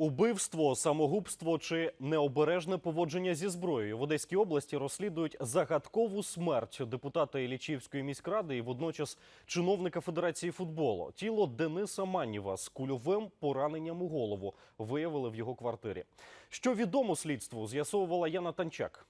Убивство, самогубство чи необережне поводження зі зброєю в Одеській області розслідують загадкову смерть депутата Ілічівської міськради і водночас чиновника Федерації футболу. Тіло Дениса Маніва з кульовим пораненням у голову виявили в його квартирі. Що відомо слідству, з'ясовувала Яна Танчак.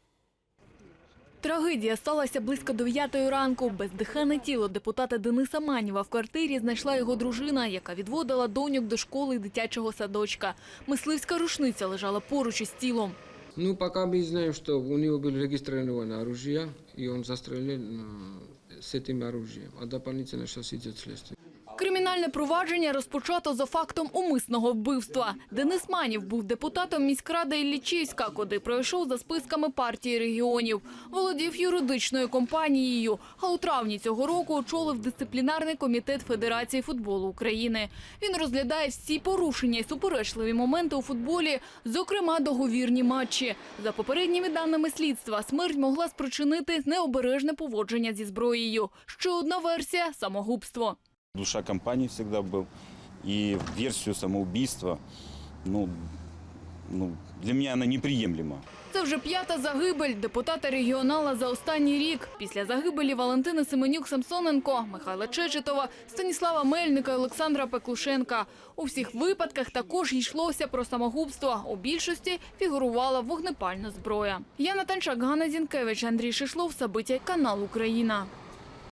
Трагедія сталася близько 9 ранку. Бездиханне тіло депутата Дениса Манєва в квартирі знайшла його дружина, яка відводила доньок до школи і дитячого садочка. Мисливська рушниця лежала поруч із тілом. Ну, пока мы знаем, что у него было регистрировано оружие, и он застрелил э, с этим оружием. А дополнительно сейчас идет следствие. Кримінальне провадження розпочато за фактом умисного вбивства. Денис Манів був депутатом міськради Іллічівська, куди пройшов за списками партії регіонів. Володів юридичною компанією, а у травні цього року очолив дисциплінарний комітет Федерації футболу України. Він розглядає всі порушення і суперечливі моменти у футболі, зокрема договірні матчі. За попередніми даними слідства, смерть могла спричинити необережне поводження зі зброєю. Ще одна версія самогубство. Душа компании всегда был. И версию самоубийства, ну, ну, для меня она неприемлема. Це вже п'ята загибель депутата регіонала за останній рік. Після загибелі Валентини Семенюк Самсоненко, Михайла Чечетова, Станіслава Мельника Олександра Пеклушенка. У всіх випадках також йшлося про самогубство. У більшості фігурувала вогнепальна зброя. Яна Танчак, Ганна Зінкевич, Андрій Шишлов, Сабиття, канал Україна.